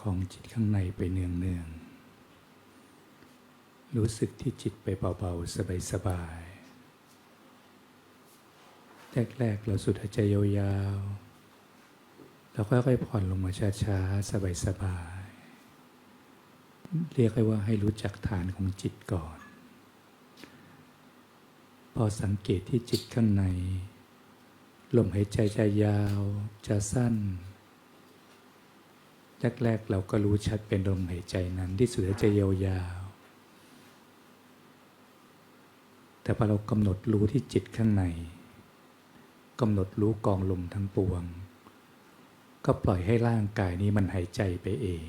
คองจิตข้างในไปเนืองเนืองๆรู้สึกที่จิตไปเบาๆ สบายๆแรกๆเราสุดหายใจยาวๆแล้วค่อยๆผ่อนลงมาช้าๆ สบายๆเรียกได้ว่าให้รู้จักฐานของจิตก่อน พอสังเกตที่จิตข้างใน ลมหายใจจะยาวจะสั้น แรกๆเราก็รู้ชัดเป็นลมหายใจนั้นที่สุดหายใจยาวๆแต่พอเรากำหนดรู้ที่จิตข้างในกำหนดรู้กองลมทั้งปวง ก็ปล่อยให้ร่างกายนี้มันหายใจไปเอง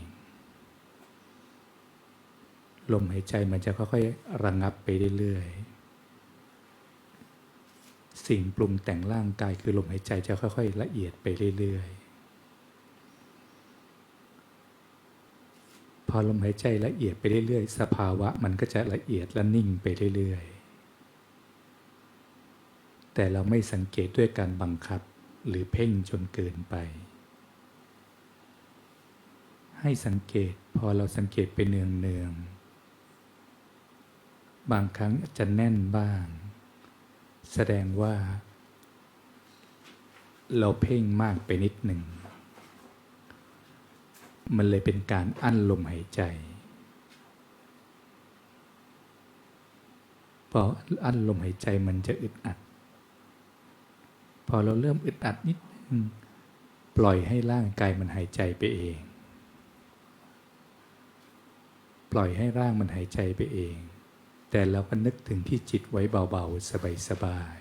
ลมหายใจมันจะค่อยๆระงงับไปเรื่อยๆสิ่งปรุงแต่งร่างกายคือลมหายใจจะค่อย ๆ ละเอียดไปเรื่อยๆ พอลมหายใจละเอียดไปเรื่อยๆ สภาวะมันก็จะละเอียดและนิ่งไปเรื่อยๆ แต่เราไม่สังเกตด้วยการบังคับหรือเพ่งจนเกินไป ให้สังเกตพอเราสังเกตไปเนืองๆ บางครั้งจะแน่นบ้าง แสดงว่า เราเพ่งมากไปนิดหนึ่ง มันเลยเป็นการอั้นลมหายใจพออั้นลมหายใจมันจะอึดอัด พอเราเริ่มอึดอัดนิดนึงปล่อยให้ร่างกายมันหายใจไปเอง ปล่อยให้ร่างมันหายใจไปเอง แต่เราก็นึกถึงที่จิตไว้เบาๆ สบาย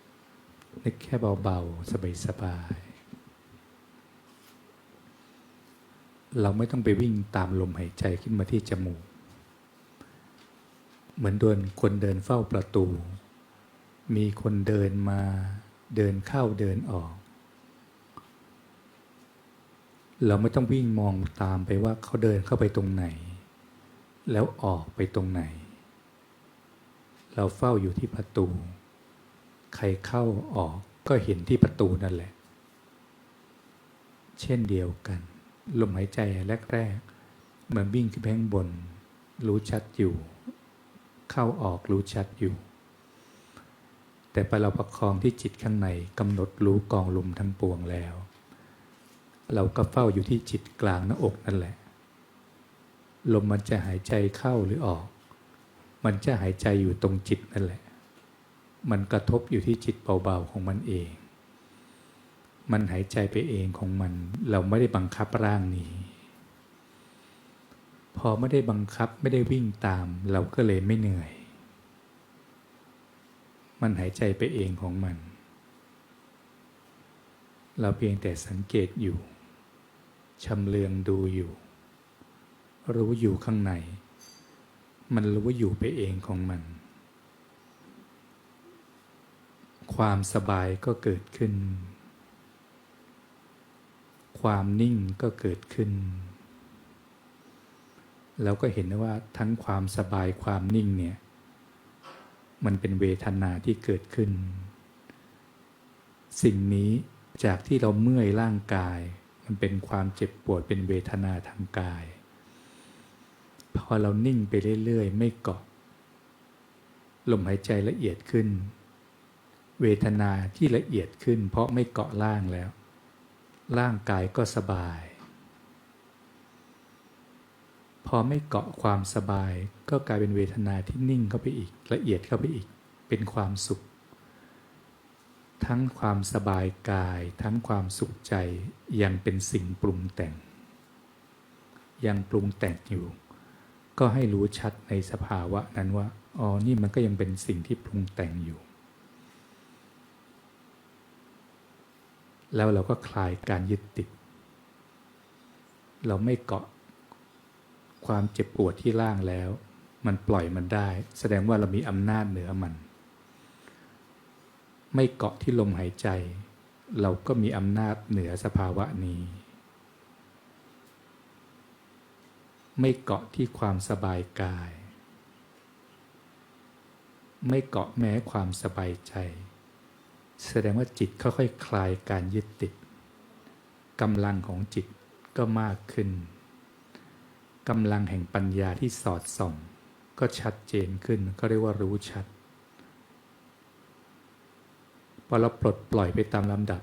ๆนึกแค่เบาๆ สบายๆ เราไม่ต้องไปวิ่งตามลมหายใจขึ้นมาที่จมูก เหมือนเดินคนเดินเฝ้าประตู มีคนเดินมาเดินเข้าเดินออก เราไม่ต้องวิ่งมองตามไปว่าเขาเดินเข้าไปตรงไหน แล้วออกไปตรงไหน เราเฝ้าอยู่ที่ประตู ใครเข้าออกก็เห็นที่ประตูนั่นแหละ เช่นเดียวกัน ลมหายใจแรกๆเหมือนวิ่งขึ้นแพงบน รู้ชัดอยู่ เข้าออกรู้ชัดอยู่ แต่พอเราประคองที่จิตข้างในกำหนดรู้กองลมทั้งปวงแล้ว เราก็เฝ้าอยู่ที่จิตกลางหน้าอกนั่นแหละ ลมมันจะหายใจเข้าหรือออก มันจะหายใจอยู่ตรงจิตนั่นแหละ มันกระทบอยู่ที่จิตเบาๆของมันเอง มันหายใจไปเองของมัน เราไม่ได้บังคับร่างนี้ พอไม่ได้บังคับไม่ได้วิ่งตาม เราก็เลยไม่เหนื่อย มันหายใจไปเองของมัน เราเพียงแต่สังเกตอยู่ชำเลืองดูอยู่ รู้อยู่ข้างใน มันรู้อยู่ไปเองของมัน ความสบายก็เกิดขึ้น ความนิ่งก็เกิดขึ้น เราก็เห็นว่าทั้งความสบายความนิ่งเนี่ย มันเป็นเวทนาที่เกิดขึ้น สิ่งนี้จากที่เราเมื่อยร่างกาย มันเป็นความเจ็บปวดเป็นเวทนาทางกาย พอเรานิ่งไปเรื่อยๆ ไม่เกาะลมหายใจละเอียดขึ้น เวทนาที่ละเอียดขึ้น เพราะไม่เกาะล่างแล้ว ร่างกายก็สบาย พอไม่เกาะความสบายก็กลายเป็นเวทนาที่นิ่งเข้าไปอีก ละเอียดเข้าไปอีกเป็นความสุข ทั้งความสบายกาย ทั้งความสุขใจยังเป็นสิ่งปรุงแต่ง ยังปรุงแต่งอยู่ ก็ให้รู้ชัดในสภาวะนั้นว่าอ๋อนี่มันก็ยังเป็นสิ่งที่ปรุงแต่งอยู่ แล้วเราก็คลายการยึดติด เราไม่เกาะความเจ็บปวดที่ร่างแล้ว มันปล่อยมันได้ แสดงว่าเรามีอำนาจเหนือมัน ไม่เกาะที่ลมหายใจ เราก็มีอำนาจเหนือสภาวะนี้ ไม่เกาะที่ความสบายกาย ไม่เกาะแม้ความสบายใจ แสดงว่าจิตค่อยๆคคลายการยึดติดกำลังของจิตก็มากขึ้นกำลังแห่งปัญญาที่สอดส่อง ก็ชัดเจนขึ้นก็เรียกว่ารู้ชัดพอเราปลดปล่อยไปตามลำดับ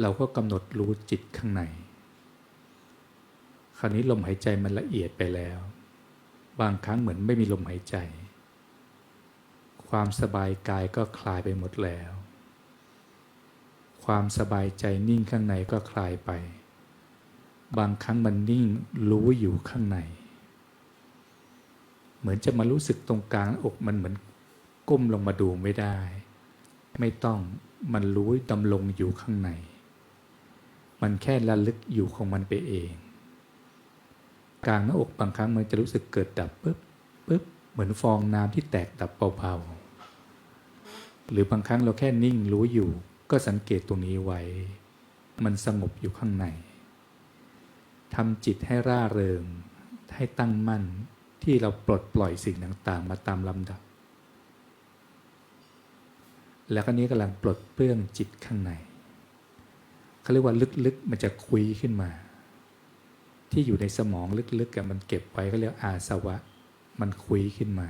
เราก็กำหนดรู้จิตข้างใน คราวนี้ลมหายใจมันละเอียดไปแล้ว บางครั้งเหมือนไม่มีลมหายใจ ความสบายกายก็คลายไปหมดแล้ว ความสบายใจนิ่งข้างในก็คลายไป บางครั้งมันนิ่งรู้อยู่ข้างใน เหมือนจะมารู้สึกตรงกลางอกมันเหมือนก้มลงมาดูไม่ได้ ไม่ต้องมันรู้ดำลงอยู่ข้างใน มันแค่ระลึกอยู่ของมันไปเอง กลางหน้าอกบางครั้งมันจะรู้สึกเกิดดับปุ๊บปุ๊บเหมือนฟองน้ำที่แตกดับเบาๆ หรือบางครั้งเราแค่นิ่งรู้อยู่ ก็สังเกตตรงนี้ไว้ มันสงบอยู่ข้างในทำจิตให้ร่าเริง ให้ตั้งมั่นที่เราปลดปล่อยสิ่งต่างๆ มาตามลำดับ แล้วก็นี้กำลังปลดเปลื้องจิตข้างในเขาเรียกว่าลึกๆ มันจะคุยขึ้นมา ที่อยู่ในสมองลึกๆมันเก็บไว้ก็เรียกอาสวะ มันคุยขึ้นมา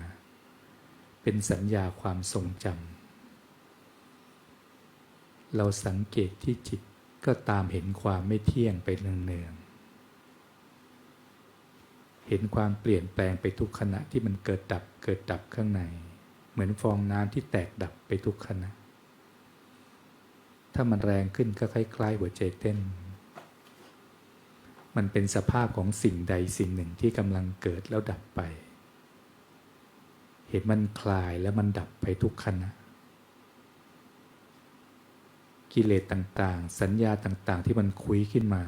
เป็นสัญญาความทรงจำ เราสังเกตที่จิตก็ตามเห็นความไม่เที่ยงไปเนืองเห็นความเปลี่ยนแปลงไปทุกขณะที่มันเกิดดับเกิดดับข้างใน เหมือนฟองน้ำที่แตกดับไปทุกขณะ ถ้ามันแรงขึ้นก็คล้ายๆหัวใจเต้น มันเป็นสภาพของสิ่งใดสิ่งหนึ่งที่กำลังเกิดแล้วดับไป เห็นมันคลายแล้วมันดับไปทุกขณะ กิเลสต่างๆ สัญญาต่างๆ ที่มันคุยขึ้นมา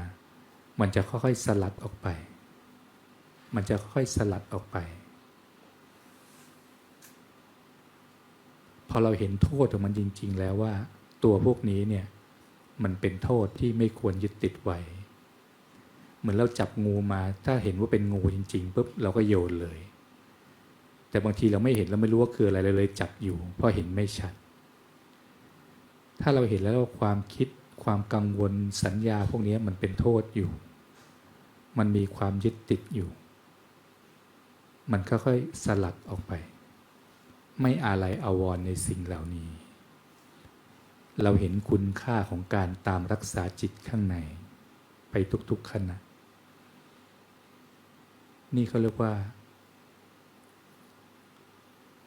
มันจะค่อยๆสลัดออกไป มันจะค่อยๆสลัดออกไป พอเราเห็นโทษของมันจริง ๆ แล้วว่า ตัวพวกนี้เนี่ยมันเป็นโทษที่ไม่ควรยึดติดไว้ เหมือนเราจับงูมา ถ้าเห็นว่าเป็นงูจริงๆปุ๊บเราก็โยนเลย แต่บางทีเราไม่เห็นเราไม่รู้ว่าคืออะไรเลยเลยจับอยู่ เพราะเห็นไม่ชัด ถ้าเราเห็นแล้วความคิดความกังวลสัญญาพวกนี้มันเป็นโทษอยู่ มันมีความยึดติดอยู่ มันค่อยๆสลัดออกไป ไม่อะไรอาวรในสิ่งเหล่านี้ เราเห็นคุณค่าของการตามรักษาจิตข้างใน ไปทุกๆขณะ นี่เขาเรียกว่า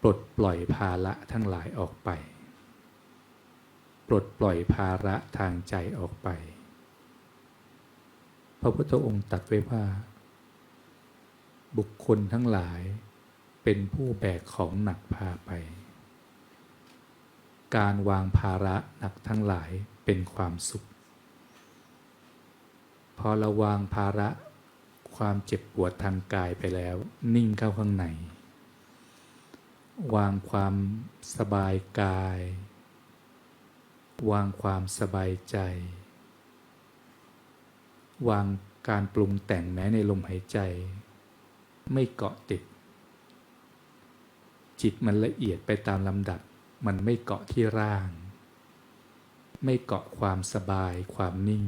ปลดปล่อยภาระทั้งหลายออกไป ปลดปล่อยภาระทางใจออกไป พระพุทธองค์ตัดไว้ว่า บุคคลทั้งหลายเป็นผู้แบกของหนักพาไป การวางภาระหนักทั้งหลายเป็นความสุข พอเราวางภาระความเจ็บปวดทางกายไปแล้ว นิ่งเข้าข้างใน วางความสบายกาย วางความสบายใจ วางการปรุงแต่งแม้ในลมหายใจ ไม่เกาะติด จิตมันละเอียดไปตามลำดับ มันไม่เกาะที่ร่าง ไม่เกาะความสบายความนิ่ง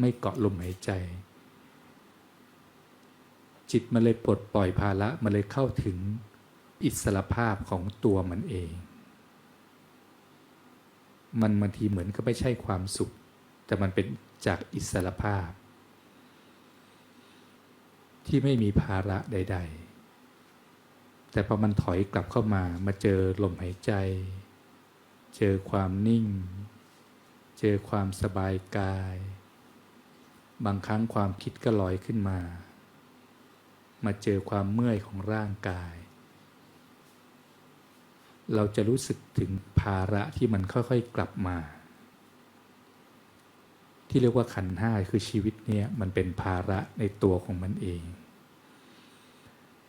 ไม่เกาะลมหายใจ จิตมันเลยปลดปล่อยภาระมันเลยเข้าถึงอิสรภาพของตัวมันเอง มันบางทีเหมือนก็ไม่ใช่ความสุข แต่มันเป็นจากอิสรภาพ ที่ไม่มีภาระใด ๆ แต่พอมันถอยกลับเข้ามามาเจอลมหายใจ เจอความนิ่ง เจอความสบายกาย บางครั้งความคิดก็ลอยขึ้นมา มาเจอความเมื่อยของร่างกาย เราจะรู้สึกถึงภาระที่มันค่อยๆกลับมา ที่เรียกว่าขันห้าคือชีวิตเนี่ยมันเป็นภาระในตัวของมันเอง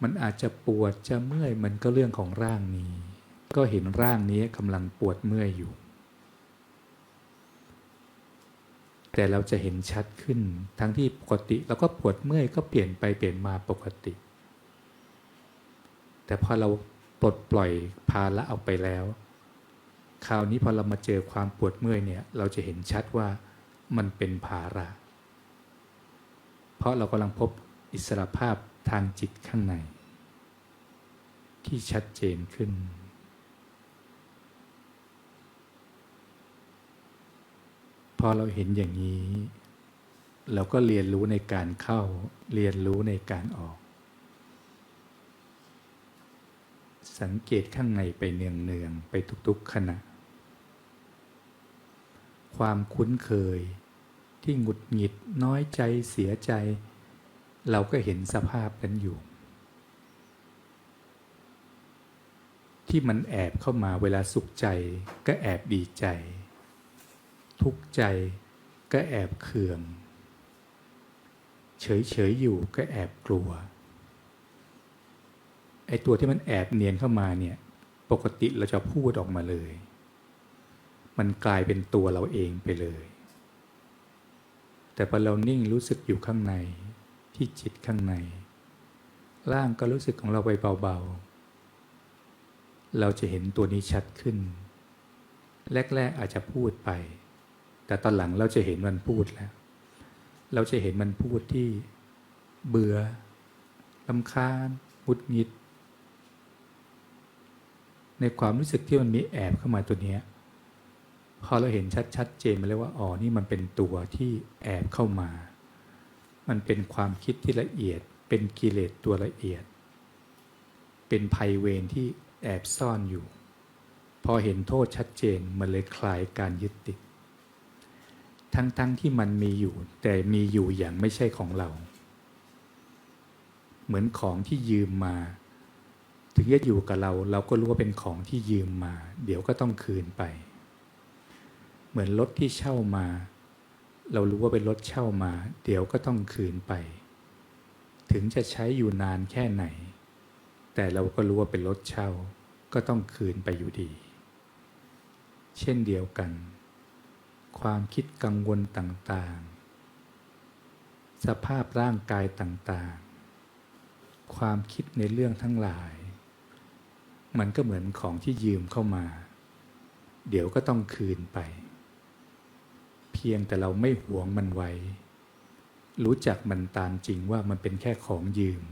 มันอาจจะปวดจะเมื่อยมันก็เรื่องของร่างนี้ ก็เห็นร่างนี้กำลังปวดเมื่อยอยู่ แต่เราจะเห็นชัดขึ้น ทั้งที่ปกติเราก็ปวดเมื่อยก็เปลี่ยนไปเปลี่ยนมาปกติ แต่พอเราปลดปล่อย ภาระออกไปแล้ว คราวนี้พอเรามาเจอความปวดเมื่อยเนี่ย เราจะเห็นชัดว่ามันเป็นภาระ เพราะเรากำลังพบอิสรภาพทางจิตข้างใน ที่ชัดเจนขึ้น พอเราเห็นอย่างนี้ เราก็เรียนรู้ในการเข้า เรียนรู้ในการออก สังเกตข้างในไปเนืองๆไปทุกๆขณะ ความคุ้นเคยที่หงุดหงิดน้อยใจเสียใจ เราก็เห็นสภาพนั้นอยู่ ที่มันแอบเข้ามาเวลาสุขใจก็แอบดีใจ ทุกข์ใจก็แอบเคือง เฉยๆอยู่ก็แอบกลัว อ้ตัวที่มันแอบเนียนเข้ามาเนี่ย ปกติเราจะพูดออกมาเลย มันกลายเป็นตัวเราเองไปเลย แต่พอเรานิ่งรู้สึกอยู่ข้างในที่จิตข้างใน ร่างก็รู้สึกของเราไปเบาๆ เราจะเห็นตัวนี้ชัดขึ้น แรก ๆ อาจจะพูดไป แต่ตอนหลังเราจะเห็นมันพูดแล้ว เราจะเห็นมันพูดที่เบื่อลำคาญมุดหงิด ในความรู้สึกที่มันมีแอบเข้ามาตัวเนี้ยพอเราเห็นชัดชัดเจนมาแล้วว่าอ๋อนี่มันเป็นตัวที่แอบเข้ามา มันเป็นความคิดที่ละเอียด เป็นกิเลสตัวละเอียด เป็นภัยเวรที่แอบซ่อนอยู่ พอเห็นโทษชัดเจนมันเลยคลายการยึดติด ทั้งๆทที่มันมีอยู่ แต่มีอยู่อย่างไม่ใช่ของเรา เหมือนของที่ยืมมา ถึงจะอยู่กับเรา เราก็รู้ว่าเป็นของที่ยืมมา เดี๋ยวก็ต้องคืนไป เหมือนรถที่เช่ามา เรารู้ว่าเป็นรถเช่ามา เดี๋ยวก็ต้องคืนไป ถึงจะใช้อยู่นานแค่ไหน แต่เราก็รู้ว่าเป็นรถเช่า ก็ต้องคืนไปอยู่ดี เช่นเดียวกัน ความคิดกังวลต่างๆ สภาพร่างกายต่างๆความคิดในเรื่องทั้งหลาย มันก็เหมือนของที่ยืมเข้ามา เดี๋ยวก็ต้องคืนไป เพียงแต่เราไม่หวงมันไว้ รู้จักมันตามจริงว่ามันเป็นแค่ของยืม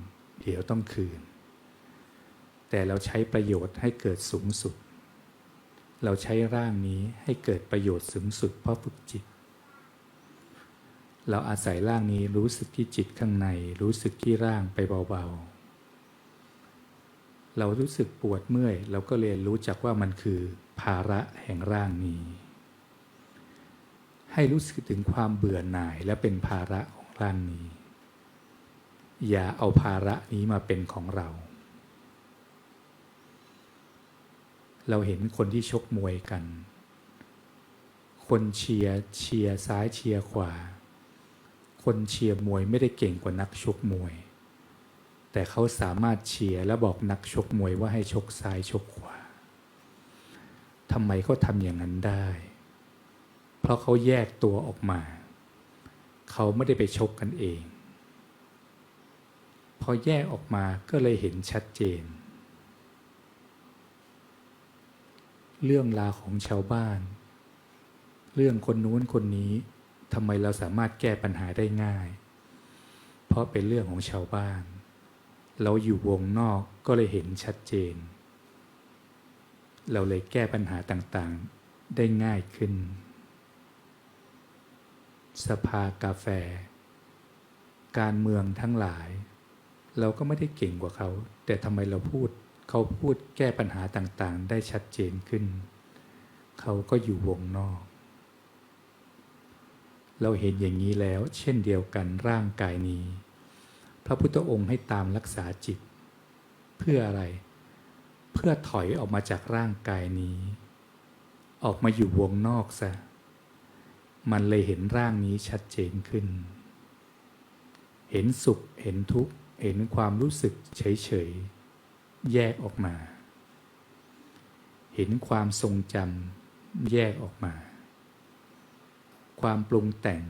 เดี๋ยวต้องคืน แต่เราใช้ประโยชน์ให้เกิดสูงสุด เราใช้ร่างนี้ให้เกิดประโยชน์สูงสุดเพราะฝึกจิต เราอาศัยร่างนี้รู้สึกที่จิตข้างใน รู้สึกที่ร่างไปเบาๆ เรารู้สึกปวดเมื่อย เราก็เรียนรู้จักว่ามันคือ ภาระแห่งร่างนี้ ให้รู้สึกถึงความเบื่อหน่ายและเป็นภาระของร่างนี้ อย่าเอาภาระนี้มาเป็นของเรา เราเห็นคนที่ชกมวยกัน คนเชียร์เชียร์ซ้ายเชียร์ขวา คนเชียร์มวยไม่ได้เก่งกว่านักชกมวย แต่เขาสามารถเชียร์และบอกนักชกมวยว่าให้ชกซ้ายชกขวาทำไมเขาทำอย่างนั้นได้ เพราะเขาแยกตัวออกมา เขาไม่ได้ไปชกกันเอง พอแยกออกมาก็เลยเห็นชัดเจน เรื่องราวของชาวบ้าน เรื่องคนนู้นคนนี้ทำไมเราสามารถแก้ปัญหาได้ง่าย เพราะเป็นเรื่องของชาวบ้าน เราอยู่วงนอกก็เลยเห็นชัดเจน เราเลยแก้ปัญหาต่างๆได้ง่ายขึ้น สภากาแฟ การเมืองทั้งหลาย เราก็ไม่ได้เก่งกว่าเขา แต่ทำไมเราพูดเขาพูดแก้ปัญหาต่างๆ ได้ชัดเจนขึ้น เขาก็อยู่วงนอก เราเห็นอย่างนี้แล้ว เช่นเดียวกันร่างกายนี้ พระพุทธองค์ให้ตามรักษาจิต เพื่ออะไร เพื่อถอยออกมาจากร่างกายนี้ ออกมาอยู่วงนอกซะมันเลยเห็นร่างนี้ชัดเจนขึ้น เห็นสุขเห็นทุกข์เห็นความรู้สึกเฉยๆแยกออกมา เห็นความทรงจำแยกออกมา ความปรุงแต่ง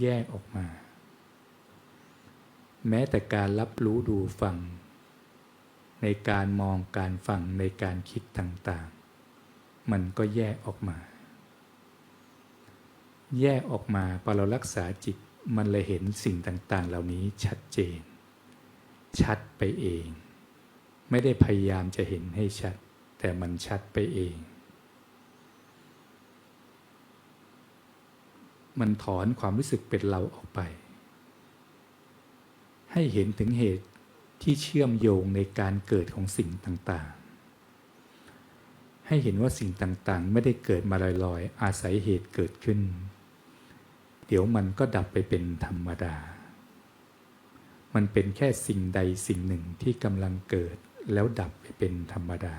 แยกออกมา แม้แต่การรับรู้ดูฟัง ในการมองการฟังในการคิดต่างๆ มันก็แยกออกมา แยกออกมาพอเรารักษาจิตมันเลยเห็นสิ่งต่างๆ เหล่านี้ชัดเจน ชัดไปเอง ไม่ได้พยายามจะเห็นให้ชัด แต่มันชัดไปเอง มันถอนความรู้สึกเป็นเราออกไป ให้เห็นถึงเหตุที่เชื่อมโยงในการเกิดของสิ่งต่างๆ ให้เห็นว่าสิ่งต่างๆ ไม่ได้เกิดมาลอยๆ อาศัยเหตุเกิดขึ้น เดี๋ยวมันก็ดับไปเป็นธรรมดา มันเป็นแค่สิ่งใดสิ่งหนึ่งที่กำลังเกิดแล้วดับไปเป็นธรรมดา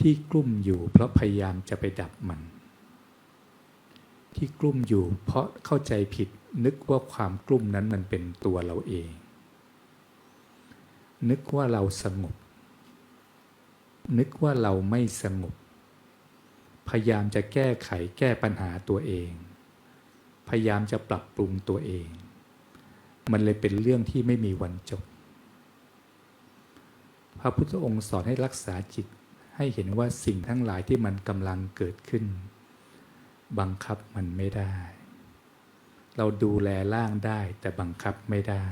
ที่กลุ่มอยู่เพราะพยายามจะไปดับมัน ที่กลุ่มอยู่เพราะเข้าใจผิด นึกว่าความกลุ่มนั้นมันเป็นตัวเราเอง นึกว่าเราสงบ นึกว่าเราไม่สงบ พยายามจะแก้ไขแก้ปัญหาตัวเอง พยายามจะปรับปรุงตัวเอง มันเลยเป็นเรื่องที่ไม่มีวันจบ พระพุทธองค์สอนให้รักษาจิตให้เห็นว่าสิ่งทั้งหลายที่มันกำลังเกิดขึ้น บังคับมันไม่ได้ เราดูแลร่างได้แต่บังคับไม่ได้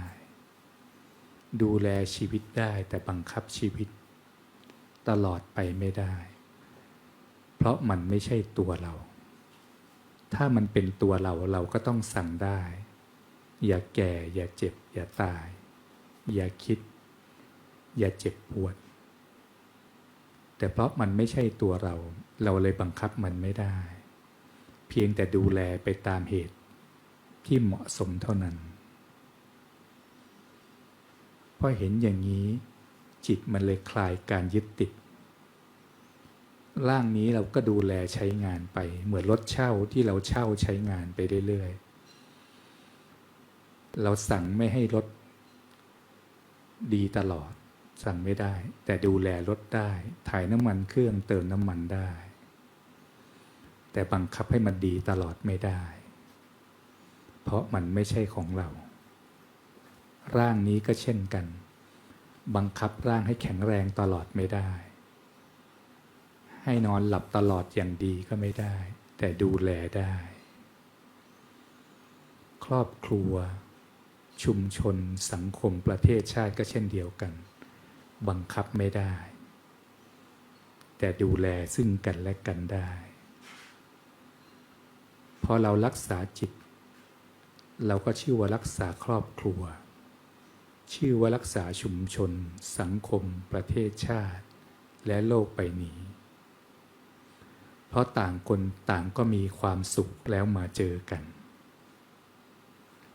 ดูแลชีวิตได้แต่บังคับชีวิต ตลอดไปไม่ได้ เพราะมันไม่ใช่ตัวเรา ถ้ามันเป็นตัวเราเราก็ต้องสั่งได้ อย่าแก่ อย่าเจ็บ อย่าตาย อย่าคิด อย่าเจ็บปวด แต่เพราะมันไม่ใช่ตัวเรา เราเลยบังคับมันไม่ได้ เพียงแต่ดูแลไปตามเหตุ ที่เหมาะสมเท่านั้นพอเห็นอย่างนี้ จิตมันเลยคลายการยึดติด ร่างนี้เราก็ดูแลใช้งานไป เหมือนรถเช่าที่เราเช่าใช้งานไปเรื่อยๆ เราสั่งไม่ให้รถดีตลอด สั่งไม่ได้ แต่ดูแลรถได้ ถ่ายน้ำมันเครื่องเติมน้ำมันได้ แต่บังคับให้มันดีตลอดไม่ได้ เพราะมันไม่ใช่ของเรา ร่างนี้ก็เช่นกัน บังคับร่างให้แข็งแรงตลอดไม่ได้ ให้นอนหลับตลอดอย่างดีก็ไม่ได้ แต่ดูแลได้ ครอบครัว ชุมชน สังคมประเทศชาติก็เช่นเดียวกัน บังคับไม่ได้ แต่ดูแลซึ่งกันและกันได้พอเรารักษาจิต เราก็ชื่อว่ารักษาครอบครัว ชื่อว่ารักษาชุมชน สังคม ประเทศชาติ และโลกไปนี้ เพราะต่างคนต่างก็มีความสุขแล้วมาเจอกัน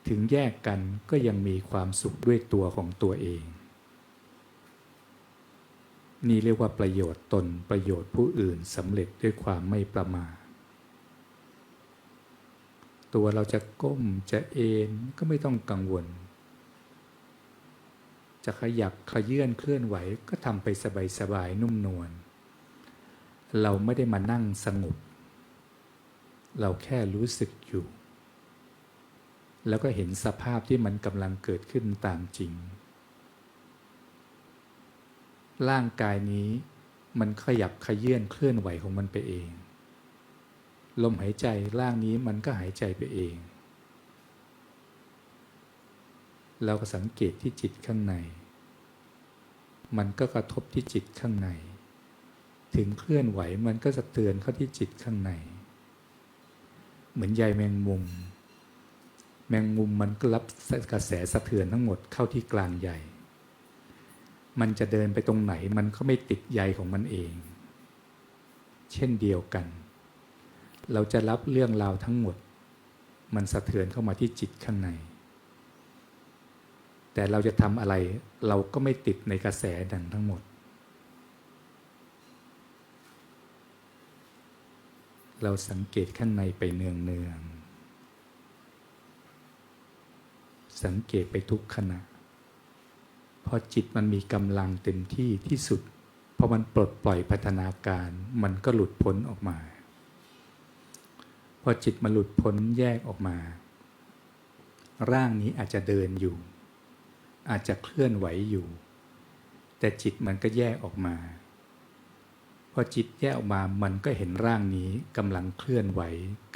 ถึงแยกกันก็ยังมีความสุขด้วยตัวของตัวเอง นี่เรียกว่าประโยชน์ตนประโยชน์ผู้อื่นสำเร็จด้วยความไม่ประมาท ตัวเราจะก้มจะเอนก็ไม่ต้องกังวล จะขยับขยื่นเคลื่อนไหวก็ทำไปสบายๆนุ่มนวลเราไม่ได้มานั่งสงบ เราแค่รู้สึกอยู่ แล้วก็เห็นสภาพที่มันกำลังเกิดขึ้นตามจริง ร่างกายนี้มันขยับขยื่นเคลื่อนไหวของมันไปเอง ลมหายใจร่างนี้มันก็หายใจไปเอง เราก็สังเกตที่จิตข้างใน มันก็กระทบที่จิตข้างใน ถึงเคลื่อนไหวมันก็จะเตือนเข้าที่จิตข้างใน เหมือนใยแมงมุม แมงมุมมันก็รับกระแสสะเทือนทั้งหมดเข้าที่กลางใหญ่มันจะเดินไปตรงไหนมันก็ไม่ติดใยของมันเอง เช่นเดียวกัน เราจะรับเรื่องราวทั้งหมด มันสะเทือนเข้ามาที่จิตข้างใน แต่เราจะทำอะไร เราก็ไม่ติดในกระแสดังทั้งหมด เราสังเกตข้างในไปเนืองเนืองสังเกตไปทุกขณะพอจิตมันมีกำลังเต็มที่ที่สุดพอมันปลดปล่อยพัฒนาการ มันก็หลุดพ้นออกมา พอจิตมันหลุดพ้นแยกออกมา ร่างนี้อาจจะเดินอยู่ อาจจะเคลื่อนไหวอยู่ แต่จิตมันก็แยกออกมา พอจิตแยกออกมามันก็เห็นร่างนี้กำลังเคลื่อนไหว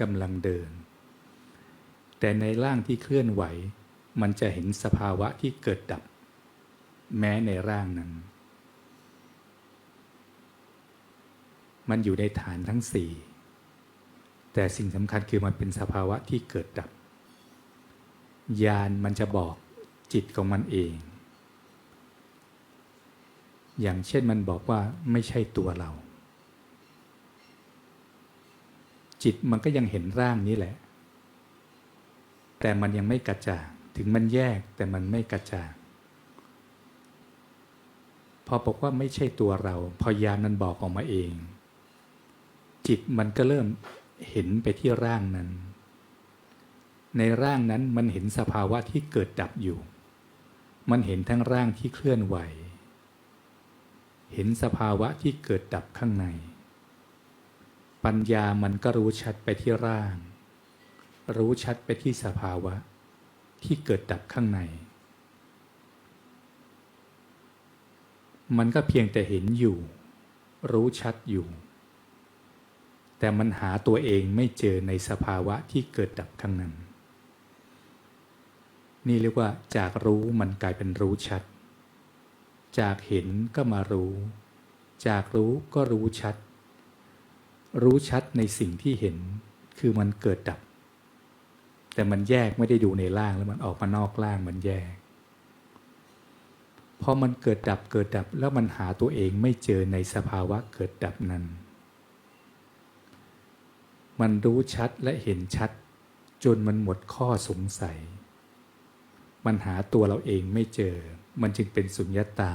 กำลังเดิน แต่ในร่างที่เคลื่อนไหว มันจะเห็นสภาวะที่เกิดดับ แม้ในร่างนั้น มันอยู่ในฐานทั้งสี่ แต่สิ่งสำคัญคือมันเป็นสภาวะที่เกิดดับญาณมันจะบอกจิตของมันเอง อย่างเช่นมันบอกว่าไม่ใช่ตัวเรา จิตมันก็ยังเห็นร่างนี้แหละ แต่มันยังไม่กระจ่างถึงมันแยกแต่มันไม่กระจ่างพอบอกว่าไม่ใช่ตัวเรา พอยานมันบอกออกมาเอง จิตมันก็เริ่ม เห็นไปที่ร่างนั้น ในร่างนั้นมันเห็นสภาวะที่เกิดดับอยู่ มันเห็นทั้งร่างที่เคลื่อนไหว เห็นสภาวะที่เกิดดับข้างใน ปัญญามันก็รู้ชัดไปที่ร่าง รู้ชัดไปที่สภาวะ ที่เกิดดับข้างใน มันก็เพียงแต่เห็นอยู่ รู้ชัดอยู่ แต่มันหาตัวเองไม่เจอในสภาวะที่เกิดดับข้างนั้น นี่เรียกว่าจากรู้มันกลายเป็นรู้ชัด จากเห็นก็มารู้ จากรู้ก็รู้ชัด รู้ชัดในสิ่งที่เห็นคือมันเกิดดับ แต่มันแยกไม่ได้ดูในร่างแล้วมันออกมานอกร่างมันแยกพอมันเกิดดับเกิดดับแล้วมันหาตัวเองไม่เจอในสภาวะเกิดดับนั้น มันรู้ชัดและเห็นชัด จนมันหมดข้อสงสัย มันหาตัวเราเองไม่เจอ มันจึงเป็นสุญญตา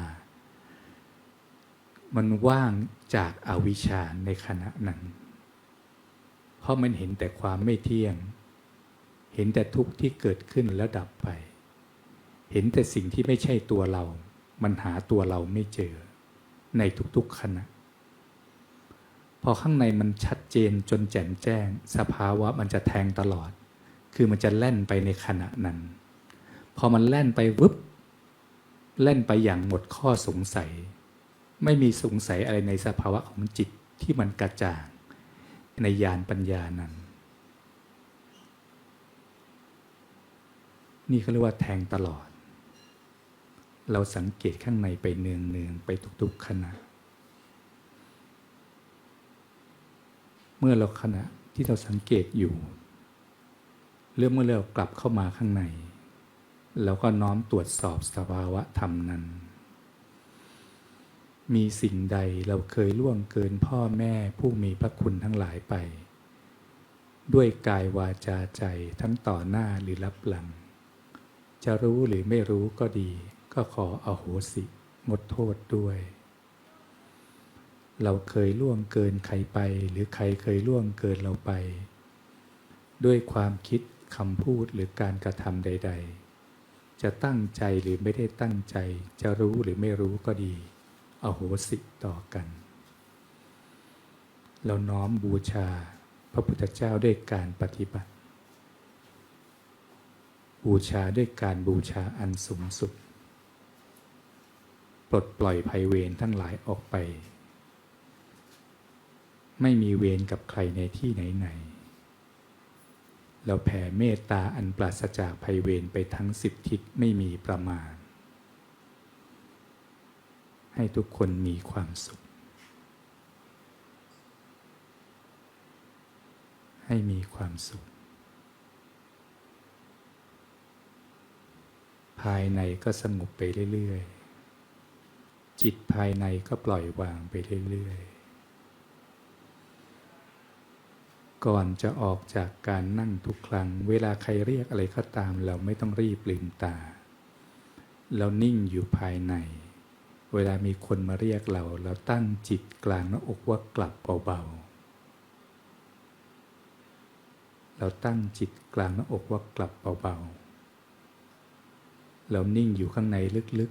มันว่างจากอาวิชชาในขณะนั้น เพราะมันเห็นแต่ความไม่เที่ยง เห็นแต่ทุกข์ที่เกิดขึ้นแล้วดับไป เห็นแต่สิ่งที่ไม่ใช่ตัวเรา มันหาตัวเราไม่เจอ ในทุกๆขณะ พอข้างในมันชัดเจนจนแจ่มแจ้ง สภาวะมันจะแทงตลอด คือมันจะแล่นไปในขณะนั้น พอมันแล่นไปวึบแล่นไปอย่างหมดข้อสงสัย ไม่มีสงสัยอะไรในสภาวะของจิตที่มันกระจ่างในญาณปัญญานั้น นี่เขาเรียกว่าแทงตลอด เราสังเกตข้างในไปเนืองเนืองไปทุกๆขณะ เมื่อเราขณะที่เราสังเกตอยู่เรื่องเมื่อเรากลับเข้ามาข้างในเราก็น้อมตรวจสอบสภาวะธรรมนั้น มีสิ่งใดเราเคยล่วงเกินพ่อแม่ผู้มีพระคุณทั้งหลายไป ด้วยกายวาจาใจทั้งต่อหน้าหรือรับหลัง จะรู้หรือไม่รู้ก็ดี ก็ขออโหสิงดโทษด้วย เราเคยล่วงเกินใครไป หรือใครเคยล่วงเกินเราไป ด้วยความคิดคำพูดหรือการกระทำใด ๆ จะตั้งใจหรือไม่ได้ตั้งใจ จะรู้หรือไม่รู้ก็ดี อโหสิต่อกัน เราน้อมบูชา พระพุทธเจ้าด้วยการปฏิบัติ บูชาด้วยการบูชาอันสูงสุด ปลดปล่อยภัยเวรทั้งหลายออกไป ไม่มีเวรกับใครในที่ไหนๆเราแผ่เมตตาอันปราศจากภัยเวรไปทั้งสิบทิศไม่มีประมาณ ให้ทุกคนมีความสุข ให้มีความสุข ภายในก็สงบไปเรื่อยๆจิตภายในก็ปล่อยวางไปเรื่อยๆ ก่อนจะออกจากการนั่งทุกครั้ง เวลาใครเรียกอะไรก็ตาม เราไม่ต้องรีบลืมตา เรานิ่งอยู่ภายใน เวลามีคนมาเรียกเรา เราตั้งจิตกลางหน้าอกว่ากลับเบาๆ เราตั้งจิตกลางหน้าอกว่ากลับเบาๆ เรานิ่งอยู่ข้างในลึก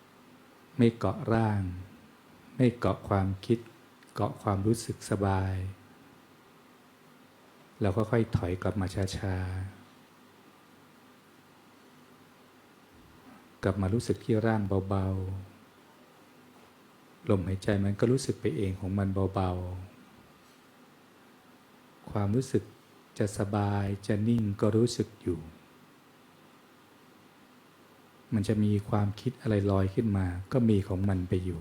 ๆ ไม่เกาะร่าง ไม่เกาะความคิด เกาะความรู้สึกสบาย เราก็ค่อยถอยกลับมาช้าๆ กลับมารู้สึกที่ร่างเบาๆ ลมหายใจมันก็รู้สึกไปเองของมันเบาๆ ความรู้สึกจะสบายจะนิ่งก็รู้สึกอยู่ มันจะมีความคิดอะไรลอยขึ้นมา ก็มีของมันไปอยู่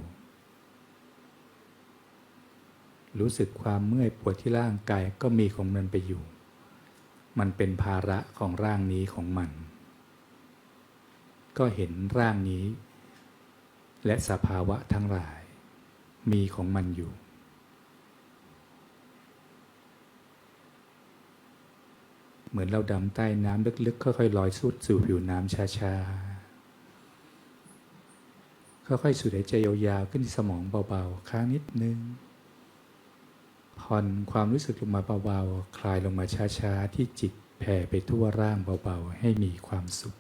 รู้สึกความเมื่อยปวดที่ร่างกายก็มีของมันไปอยู่ มันเป็นภาระของร่างนี้ของมัน ก็เห็นร่างนี้ และสภาวะทั้งหลาย มีของมันอยู่ เหมือนเราดำใต้น้ำลึกๆ ค่อยๆลอยสุดสู่ผิวน้ำช้าๆ ค่อยๆสูดหายใจยาวๆ ขึ้นสมองเบาๆ ค้างนิดนึง ผ่อนความรู้สึกลงมาเบาๆ คลายลงมาช้าๆ ที่จิตแผ่ไปทั่วร่างเบาๆ ให้มีความสุข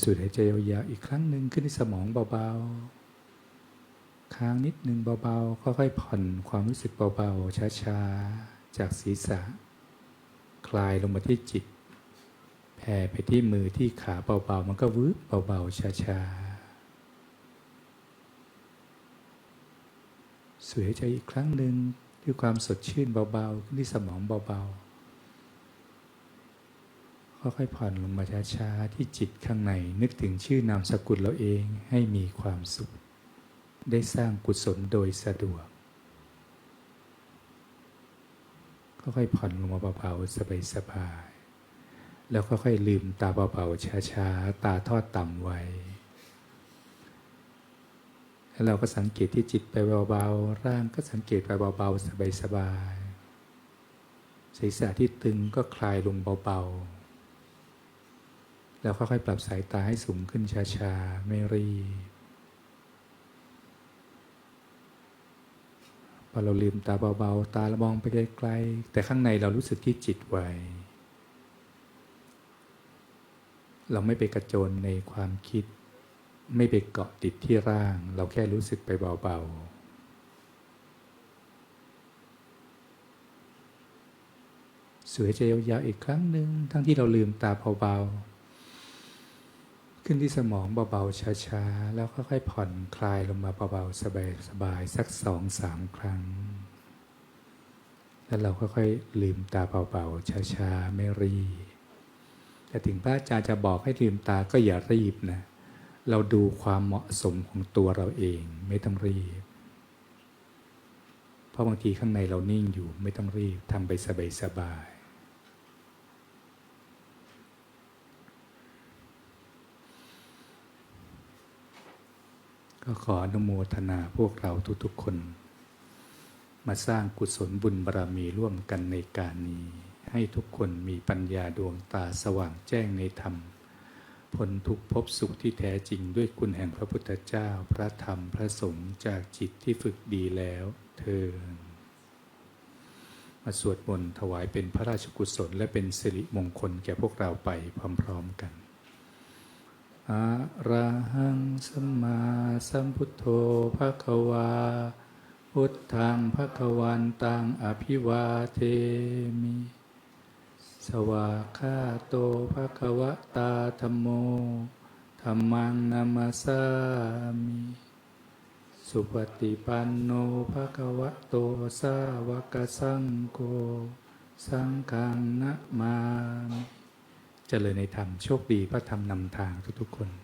สูดหายใจยาวๆ อีกครั้งหนึ่งขึ้นที่สมองเบาๆ ค้างนิดนึงเบาๆ ค่อยๆ ผ่อนความรู้สึกเบาๆ ช้าๆ จากศีรษะ คลายลงมาที่จิต แผ่ไปที่มือที่ขาเบาๆ มันก็วืบเบาๆ ช้าๆสูดหายใจอีกครั้งหนึ่งด้วยความสดชื่นเบาๆขึ้นที่สมองเบาๆ ค่อยๆผ่อนลงมาช้าๆ ที่จิตข้างในนึกถึงชื่อนามสกุลเราเองให้มีความสุข ได้สร้างกุศลโดยสะดวกค่อยๆผ่อนลงมาเบาๆ สบายๆ แล้วค่อยๆลืมตาเบาๆช้าๆ ตาทอดต่ำไว้ แล้วเราก็สังเกตที่จิตไปเบาๆ ร่างก็สังเกตไปเบาๆ สบายๆศีรษะที่ตึงก็คลายลงเบาๆ แล้วค่อยๆปรับสายตาให้สูงขึ้นช้าๆ ไม่รีบพอเราลืมตาเบาๆ ตาเรามองไปไกลๆ แต่ข้างในเรารู้สึกที่จิตไว เราไม่ไปกระโจนในความคิด ไม่ไปเกาะติดที่ร่าง เราแค่รู้สึกไปเบาๆสวยใจยาวๆอีกครั้งหนึ่งทั้งที่เราลืมตาเบาๆขึ้นที่สมองเบาๆช้าๆ แล้วค่อยๆผ่อนคลายลงมาเบาๆสบายๆสักสองสามครั้ง แล้วเราค่อยๆลืมตาเบาๆช้าๆไม่รีบ แต่ถึงพระอาจารย์จะบอกให้ลืมตาก็อย่ารีบนะ เราดูความเหมาะสมของตัวเราเองไม่ต้องรีบ เพราะบางทีข้างในเรานิ่งอยู่ไม่ต้องรีบทำไปสบายก็ขออนุโมทนาพวกเราทุกๆคน มาสร้างกุศลบุญบารรมีร่วมกันในการนี้ ให้ทุกคนมีปัญญาดวงตาสว่างแจ้งในธรรมพ้นทุกข์พบสุขที่แท้จริงด้วยคุณแห่งพระพุทธเจ้า พระธรรมพระสงฆ์จากจิตที่ฝึกดีแล้วเทินมาสวดมนต์ถวายเป็นพระราชกุศล และเป็นสิริมงคลแก่พวกเราไปพร้อมๆกันอะระหังสัมมาสัมพุทโธภะคะวา พุทธังภะคะวันตังอภิวาเทมิ สวากาโตภะคะวะตาธรรมโมธัมมังนามาสามิ สุปฏิปันโนภะคะวะโตสาวกสังโฆสังฆังนะมามิเจริญในธรรมโชคดีพระธรรมนำทางทุกๆคน